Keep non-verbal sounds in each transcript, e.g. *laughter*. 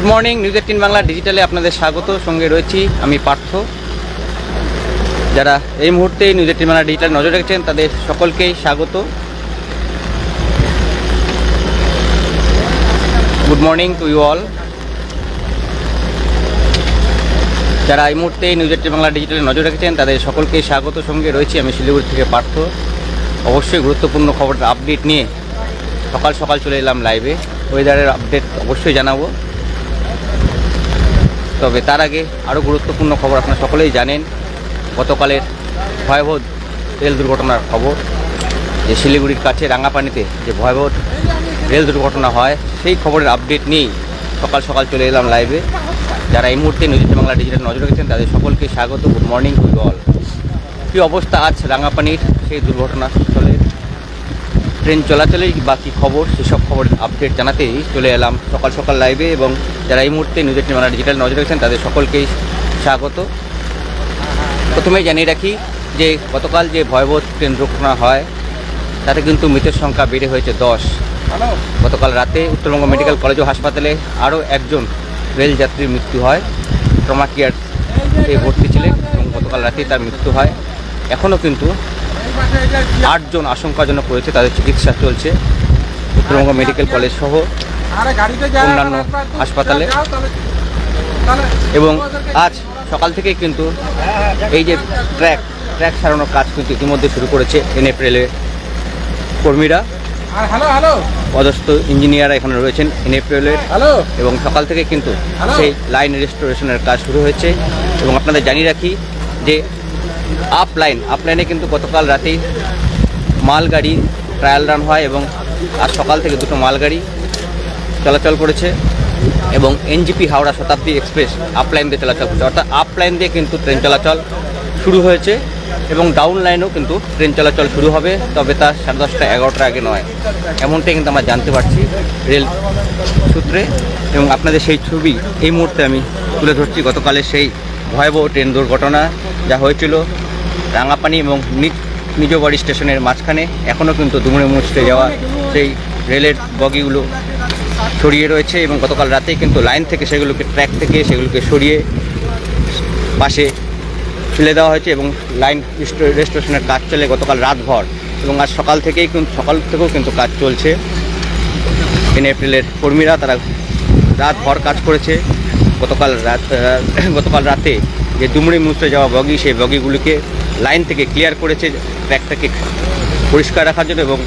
Good morning news eighteen Bangla ডিজিটালে আপনাদের স্বাগত। সঙ্গে রয়েছি আমি পার্থ। যারা এই মুহূর্তে নিউজ এইটিন বাংলা ডিজিটাল নজর রেখেছেন, তাদের সকলকেই স্বাগত। Good morning to you all যারা এই মুহূর্তে নিউজ এইটিন বাংলা ডিজিটালে নজর রেখেছেন, তাদের সকলকেই স্বাগত। সঙ্গে রয়েছি আমি শিলিগুড়ি থেকে পার্থ। অবশ্যই গুরুত্বপূর্ণ খবরের আপডেট নিয়ে সকাল সকাল চলে এলাম লাইভে ওয়েদারের আপডেট অবশ্যই জানাব। তবে তার আগে আরও গুরুত্বপূর্ণ খবর আপনারা সকলেই জানেন, গতকালের ভয়াবহ রেল দুর্ঘটনার খবর। যে শিলিগুড়ির কাছে রাঙাপানিতে যে ভয়াবহ রেল দুর্ঘটনা হয়, সেই খবরের আপডেট নিয়েই সকাল সকাল চলে এলাম লাইভে। যারা এই মুহূর্তে নিউজ বাংলা ডিজিটাল নজর রেখেছেন, তাদের সকলকে স্বাগত। Good morning to all. কী অবস্থা আজ রাঙাপানির সেই দুর্ঘটনাস্থলে ট্রেন চলাচলেই বাকি খবর সেসব খবরের আপডেট জানাতেই চলে এলাম সকাল সকাল লাইভে এবং যারা এই মুহূর্তে নিউজ এইটিন বাংলা ডিজিটাল নজর রেখেছেন তাদের সকলকেই স্বাগত। প্রথমেই জানিয়ে রাখি যে গতকাল যে ভয়াবহ ট্রেন দুর্ঘটনা হয় তাতে কিন্তু মৃতের সংখ্যা বেড়ে হয়েছে দশ। গতকাল রাতে উত্তরবঙ্গ মেডিকেল কলেজ ও হাসপাতালে আরও একজন রেল যাত্রীর মৃত্যু হয়। ট্রমা কেয়ারে ভর্তি ছিলেন এবং গতকাল রাতেই তার মৃত্যু হয়। এখনও কিন্তু আটজন আশঙ্কাজনক রয়েছে, তাদের চিকিৎসা চলছে। উত্তরবঙ্গ মেডিকেল কলেজ সহ অন্যান্য হাসপাতালে। এবং আজ সকাল থেকেই কিন্তু এই যে ট্র্যাক ট্র্যাক সারানোর কাজ কিন্তু ইতিমধ্যে শুরু করেছে এনএফএলের কর্মীরা। পদস্থ ইঞ্জিনিয়াররা এখানে রয়েছেন এনএফএলের। এবং সকাল থেকে কিন্তু সেই লাইন রেস্টোরেশনের কাজ শুরু হয়েছে। এবং আপনাদের জানিয়ে রাখি যে আপ লাইন আপ কিন্তু গতকাল রাতেই মালগাড়ি ট্রায়াল রান হয় এবং আজ সকাল থেকে দুটো মালগাড়ি চলাচল করেছে এবং এনজিপি হাওড়া শতাব্দী এক্সপ্রেস আপলাইন দিয়ে চলাচল করছে। অর্থাৎ আপ লাইন দিয়ে কিন্তু ট্রেন চলাচল শুরু হয়েছে এবং ডাউন লাইনেও কিন্তু ট্রেন চলাচল শুরু হবে, তবে তা সাড়ে দশটা এগারোটার আগে নয়। এমনটাই কিন্তু আমরা জানতে পারছি রেল সূত্রে এবং আপনাদের সেই ছবি এই মুহূর্তে আমি তুলে ধরছি। গতকালের সেই ভয়াবহ ট্রেন দুর্ঘটনা যা হয়েছিল রাঙাপানি এবং নিজ- বাড়ি স্টেশনের মাঝখানে এখনও কিন্তু দুমড়ে মুচড়ে যাওয়া সেই রেলের বগিগুলো ছড়িয়ে রয়েছে এবং গতকাল রাতেই কিন্তু লাইন থেকে সেগুলোকে, ট্র্যাক থেকে সেগুলোকে সরিয়ে পাশে ফেলে দেওয়া হয়েছে এবং লাইন রেস্টো- রেস্টোরেশনের কাজ চলে গতকাল রাতভর এবং আজ সকাল থেকেই কিন্তু, সকাল থেকেও কিন্তু কাজ চলছে। এন এপ্রিলের কর্মীরা তারা রাতভর কাজ করেছে। গতকাল রাত গতকাল রাতে যে দুমড়ে মুচড়ে যাওয়া বগি, সেই বগিগুলিকে লাইন থেকে ক্লিয়ার করেছে ট্র্যাকটাকে পরিষ্কার রাখার জন্য এবং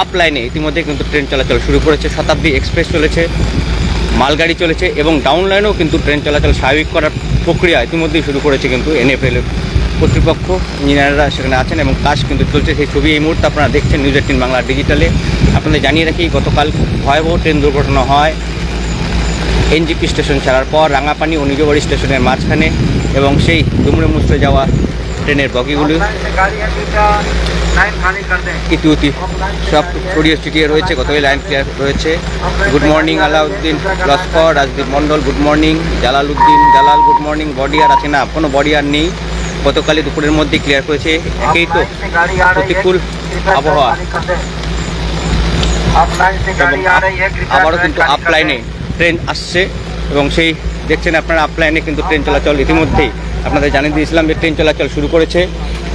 আপ লাইনে ইতিমধ্যে কিন্তু ট্রেন চলাচল শুরু করেছে। শতাব্দী এক্সপ্রেস চলেছে, মালগাড়ি চলেছে এবং ডাউন লাইনেও কিন্তু ট্রেন চলাচল স্বাভাবিক করার প্রক্রিয়া ইতিমধ্যেই শুরু করেছে কিন্তু এনএফএল কর্তৃপক্ষ। ইঞ্জিনিয়াররা সেখানে আছেন এবং কাজ কিন্তু চলছে। সেই ছবি এই মুহূর্তে আপনারা দেখছেন নিউজ এইটিন বাংলা ডিজিটালে আপনাদের জানিয়ে রাখি, গতকাল ভয়াবহ ট্রেন দুর্ঘটনা হয়। এনজিপি স্টেশন ছাড়ার পর রাঙাপানি ও নিজবাড়ি স্টেশনের মাঝখানে এবং সেই দুমড়ে মুচড়ে যাওয়া ট্রেনের বগিগুলো ইতিউতি সব ছড়িয়ে ছিটিয়ে রয়েছে গতকাল লাইন ক্লিয়ার রয়েছে। Good morning Alauddin Laskar Rajdeep Mondal good morning Jalal Uddin Jalal good morning body আর আছে না? কোনো বডি আর নেই। গতকালই দুপুরের মধ্যে ক্লিয়ার করেছে। একেই তো প্রতিকূল আবহাওয়া। আবারও কিন্তু আপলাইনে ট্রেন আসছে এবং সেই দেখছেন আপনারা আপ লাইনে কিন্তু ট্রেন চলাচল ইতিমধ্যেই। আপনাদের জানিয়ে দিয়েছিলাম যে ট্রেন চলাচল শুরু করেছে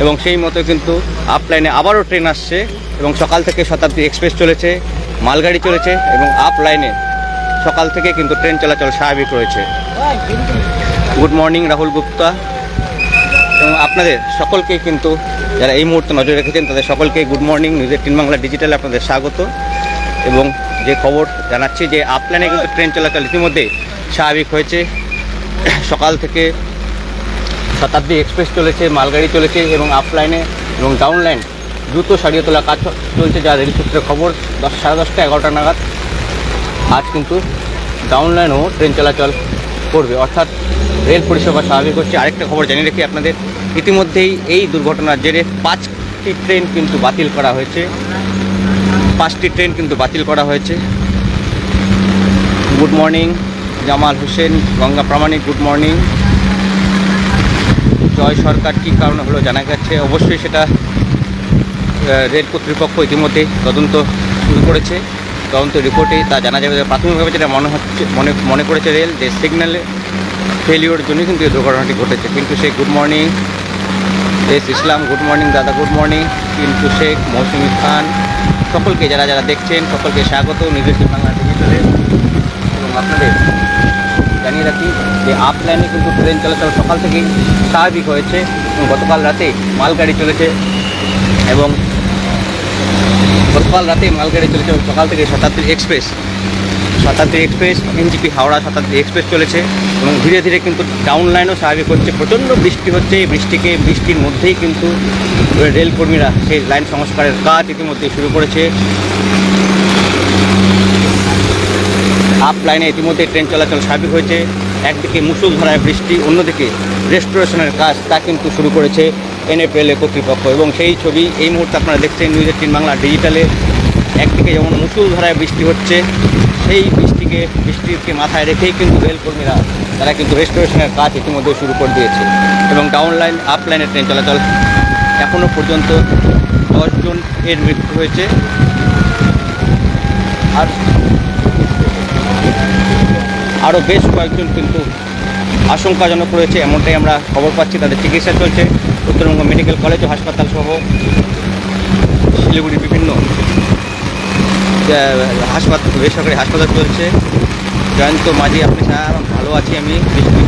এবং সেই মতো কিন্তু আপ লাইনে আবারও ট্রেন আসছে এবং সকাল থেকে শতাব্দী এক্সপ্রেস চলেছে, মালগাড়ি চলেছে এবং আপ লাইনে সকাল থেকে কিন্তু ট্রেন চলাচল স্বাভাবিক রয়েছে। গুড মর্নিং রাহুল গুপ্তা এবং আপনাদের সকলকেই কিন্তু, যারা এই মুহূর্তে নজর রেখেছেন, তাদের সকলকে good morning news eighteen Bangla ডিজিটালে আপনাদের স্বাগত। এবং যে খবর জানাচ্ছি যে আপলাইনে কিন্তু ট্রেন চলাচল ইতিমধ্যে স্বাভাবিক হয়েছে। সকাল থেকে শতাব্দী এক্সপ্রেস চলেছে, মালগাড়ি চলেছে এবং আপলাইনে এবং ডাউন লাইন দ্রুত সারিয়ে তোলা কাজ চলছে যা রেল সূত্রের খবর দশ, সাড়ে দশটা এগারোটা নাগাদ। আজ কিন্তু ডাউন লাইনেও ট্রেন চলাচল করবে। অর্থাৎ রেল পরিষেবা স্বাভাবিক হচ্ছে। আরেকটা খবর জানিয়ে রাখি আপনাদের। ইতিমধ্যেই এই দুর্ঘটনার জেরে পাঁচটি ট্রেন কিন্তু বাতিল করা হয়েছে। পাঁচটি ট্রেন কিন্তু বাতিল করা হয়েছে। Good morning, Jamal Hossain, Ganga Pramanik, good morning. Joy Sarkar, কী কারণে হলো জানা গেছে? অবশ্যই সেটা রেল কর্তৃপক্ষ ইতিমধ্যে তদন্ত শুরু করেছে। তদন্ত রিপোর্টে তা জানা যাবে প্রাথমিকভাবে যেটা মনে হচ্ছে, মনে মনে করেছে রেল যে সিগন্যালে ফেলিওর জন্য কিন্তু এই দুর্ঘটনাটি ঘটেছে। কিন্তু সেই good morning, S Islam good morning, দাদা গুড মর্নিং, কিন্তু শেখ মৌসুমি খান সকলকে যারা যারা দেখছেন, সকলকে স্বাগত। নিজস্ব বাংলা ডিজিটালে এবং আপনাদের জানিয়ে রাখি যে আপ লাইনে কিন্তু ট্রেন চলাচল সকাল থেকেই স্বাভাবিক হয়েছে এবং গতকাল রাতে মালগাড়ি চলেছে এবং গতকাল রাতে মালগাড়ি চলেছে এবং সকাল থেকে শতাব্দী এক্সপ্রেস। শতাব্দী এক্সপ্রেস, এনজিপি হাওড়া শতাব্দী এক্সপ্রেস চলেছে এবং ধীরে ধীরে কিন্তু ডাউন লাইনও স্বাভাবিক হচ্ছে। প্রচণ্ড বৃষ্টি হচ্ছে। এই বৃষ্টিকে, বৃষ্টির মধ্যেই কিন্তু রেলকর্মীরা সেই লাইন সংস্কারের কাজ ইতিমধ্যেই শুরু করেছে। আপ লাইনে ইতিমধ্যে ট্রেন চলাচল স্বাভাবিক হয়েছে। একদিকে মুসুলধারায় বৃষ্টি, অন্যদিকে রেস্টোরেশনের কাজ তা কিন্তু শুরু করেছে এনএফএল কর্তৃপক্ষ। এবং সেই ছবি এই মুহূর্তে আপনারা দেখছেন নিউজ এইটিন বাংলা ডিজিটালে একদিকে যেমন মুসুলধারায় বৃষ্টি হচ্ছে সেই বৃষ্টিকে বৃষ্টিকে মাথায় রেখেই কিন্তু রেলকর্মীরা, তারা কিন্তু রেস্টোরেশনের কাজ ইতিমধ্যে শুরু করে দিয়েছে এবং ডাউন লাইন ট্রেন চলাচল এখনও পর্যন্ত দশজন এর মৃত্যু হয়েছে। আর আরও বেশ কয়েকজন কিন্তু আশঙ্কাজনক রয়েছে, এমনটাই আমরা খবর পাচ্ছি। তাদের চিকিৎসা চলছে। উত্তরবঙ্গ মেডিকেল কলেজ ও হাসপাতাল সহ শিলিগুড়ির বিভিন্ন হাসপাতাল, বেসরকারি হাসপাতাল চলছে। জয়ন্ত মাঝি, আপনি স্যার ভালো আছি আমি। বৃষ্টি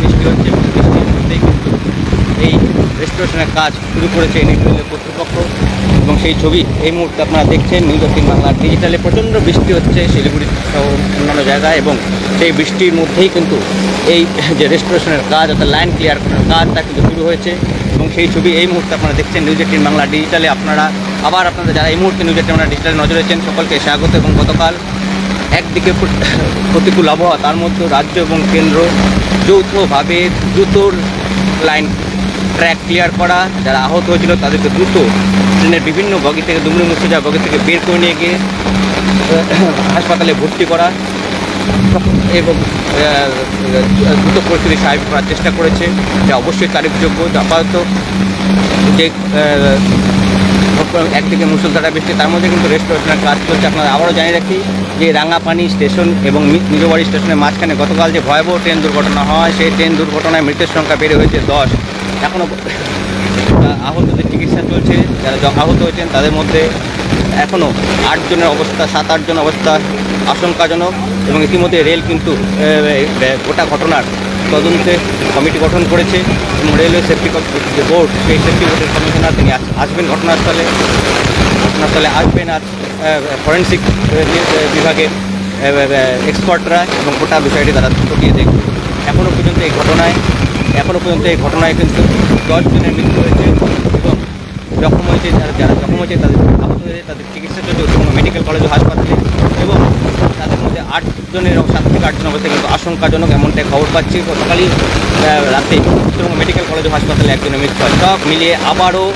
বৃষ্টি হচ্ছে বৃষ্টির মধ্যেই কিন্তু এই রেস্টোরেশনের কাজ শুরু করেছে এনএফএল কর্তৃপক্ষ। এবং সেই ছবি এই মুহূর্তে আপনারা দেখছেন নিউজ এইটিন বাংলা ডিজিটালে প্রচণ্ড বৃষ্টি হচ্ছে শিলিগুড়ি সহ অন্যান্য জায়গায়। এবং সেই বৃষ্টির মধ্যেই কিন্তু এই যে রেস্টোরেশনের কাজ, অর্থাৎ লাইন ক্লিয়ার করার কাজ তা কিন্তু শুরু হয়েছে। এবং সেই ছবি এই মুহূর্তে আপনারা দেখছেন নিউজ এইটিন বাংলা ডিজিটালে আপনারা আবার আপনারা যারা এই মুহূর্তে নিউজ বাংলা ডিজিটালে নজর রেখেছেন সকলকে স্বাগত এবং গতকাল একদিকে *laughs* প্রতিকূল আবহাওয়া, তার মধ্যে রাজ্য এবং কেন্দ্র যৌথভাবে দ্রুত লাইন ট্র্যাক ক্লিয়ার করা, যারা আহত হয়েছিল তাদেরকে দ্রুত ট্রেনের বিভিন্ন বগি থেকে দুমড়ি যাওয়া বগি থেকে বের করে নিয়ে গিয়ে হাসপাতালে ভর্তি করা এবং দ্রুত পরিস্থিতি স্বাভাবিক করার চেষ্টা করেছে। যা অবশ্যই তারিখযোগ্য, যা আপাতত যে একদিকে মুসলধারা বৃষ্টি তার মধ্যে কিন্তু রেস্টোরেশনের কাজ চলছে আপনারা আবারও জানিয়ে রাখি যে রাঙাপানি স্টেশন এবং নিজবাড়ি স্টেশনের মাঝখানে গতকাল যে ভয়াবহ ট্রেন দুর্ঘটনা হয়, সেই ট্রেন দুর্ঘটনায় মৃতের সংখ্যা বেড়ে হয়েছে দশ। এখনও আহতদের চিকিৎসা চলছে, যারা আহত হয়েছেন, তাদের মধ্যে এখনও আটজনের অবস্থা, সাত আটজন অবস্থা আশঙ্কাজনক এবং ইতিমধ্যে রেল কিন্তু গোটা ঘটনার তদন্তে কমিটি গঠন করেছে রেলওয়ে সেফটি যে বোর্ড, সেই সেফটি বোর্ডের কমিশনার, তিনি আসবেন ঘটনাস্থলে। ঘটনাস্থলে আসবেন আজ ফরেন্সিক বিভাগের এক্সপার্টরা এবং গোটা বিষয়টি তারা খতিয়ে দেখবে। এখনও পর্যন্ত এই ঘটনায় এখনও পর্যন্ত এই ঘটনায় কিন্তু দশ জনের মৃত্যু হয়েছে এবং জখম হয়েছে যারা যারা জখম হয়েছে, তাদের আহত হয়েছে, তাদের চিকিৎসা চলছে মেডিকেল কলেজ হাসপাতালে। এবং মধ্যে আটজনের সাত থেকে আটজন অবস্থা কিন্তু আশঙ্কাজনক এমনটাই খবর পাচ্ছি। গতকালই রাতে উত্তরবঙ্গ মেডিকেল কলেজ হাসপাতালে একজনের মৃত্যু হয় সব মিলিয়ে আবারও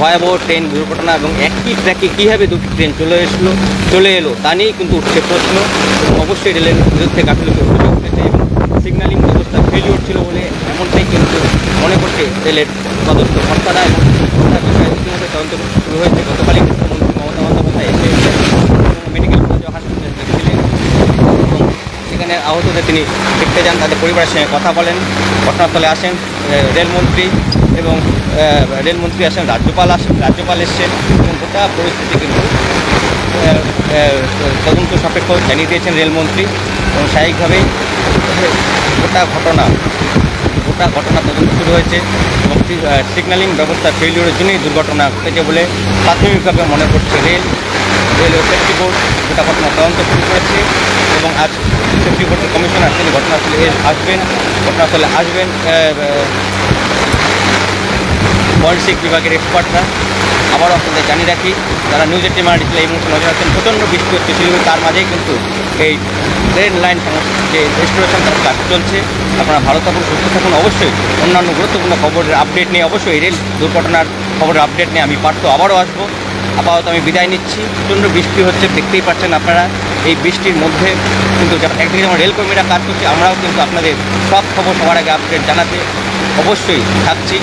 ভয়াবহ ট্রেন দুর্ঘটনা এবং একই ট্র্যাকে কীভাবে দুটি ট্রেন চলে এসলো, চলে এলো তা নিয়েই কিন্তু উঠছে প্রশ্ন এবং অবশ্যই রেলের বিরুদ্ধে গাফিলতি অভিযোগ উঠেছে এবং সিগন্যালিং ব্যবস্থা ফেলিওর ছিল বলে এমনটাই কিন্তু মনে করছে রেলের তদন্ত কর্তারা এবং বিষয়ে ইতিমধ্যে তদন্ত শুরু হয়েছে। গতকালই মুখ্যমন্ত্রী মমতা বন্দ্যোপাধ্যায় এসে মেডিকেল কলেজ হাসপাতালে সেখানে আহতদের তিনি দেখতে যান, তাদের পরিবারের সঙ্গে কথা বলেন। ঘটনাস্থলে আসেন রেলমন্ত্রী এবং রেলমন্ত্রী আসেন, রাজ্যপাল আসেন, রাজ্যপাল এসছেন এবং গোটা পরিস্থিতি কিন্তু তদন্ত সাপেক্ষ জানিয়ে দিয়েছেন রেলমন্ত্রী। এবং স্বাভাবিকভাবেই গোটা ঘটনা গোটা ঘটনা তদন্ত শুরু হয়েছে এবং সিগন্যালিং ব্যবস্থা ফেলিওরের জন্যই দুর্ঘটনা ঘটেছে বলে প্রাথমিকভাবে মনে করছে রেল রেল ও সেফটি বোর্ড গোটা ঘটনা তদন্ত শুরু করেছে এবং আজ সেফটি বোর্ডের কমিশনার তিনি ঘটনাস্থলে আসবেন ঘটনাস্থলে আসবেন ফরেন্সিক বিভাগের এক্সপার্টরা আবারও আপনাদের জানিয়ে রাখি, যারা নিউজ এইটিন মার্টিতে এই মুহূর্তে নজর রাখছেন, প্রচণ্ড বৃষ্টি হচ্ছে, শিলিগুড়ি, তার মাঝেই কিন্তু এই ট্রেন লাইন যে রেস্টোরেশন তার কাজ চলছে, আপনারা ভালো থাকুন, সুস্থ থাকুন, অবশ্যই অন্যান্য গুরুত্বপূর্ণ খবরের আপডেট নিয়ে অবশ্যই রেল দুর্ঘটনার খবরের আপডেট নিয়ে আমি পার্থ আবারও আসব। আপাতত আমি বিদায় নিচ্ছি। প্রচণ্ড বৃষ্টি হচ্ছে, দেখতেই পাচ্ছেন আপনারা। এই বৃষ্টির মধ্যে কিন্তু একদিকে যেমন রেলকর্মীরা কাজ করছে, আমরাও কিন্তু আপনাদের সব খবর সবার আগে আপডেট জানাতে অবশ্যই থাকছি।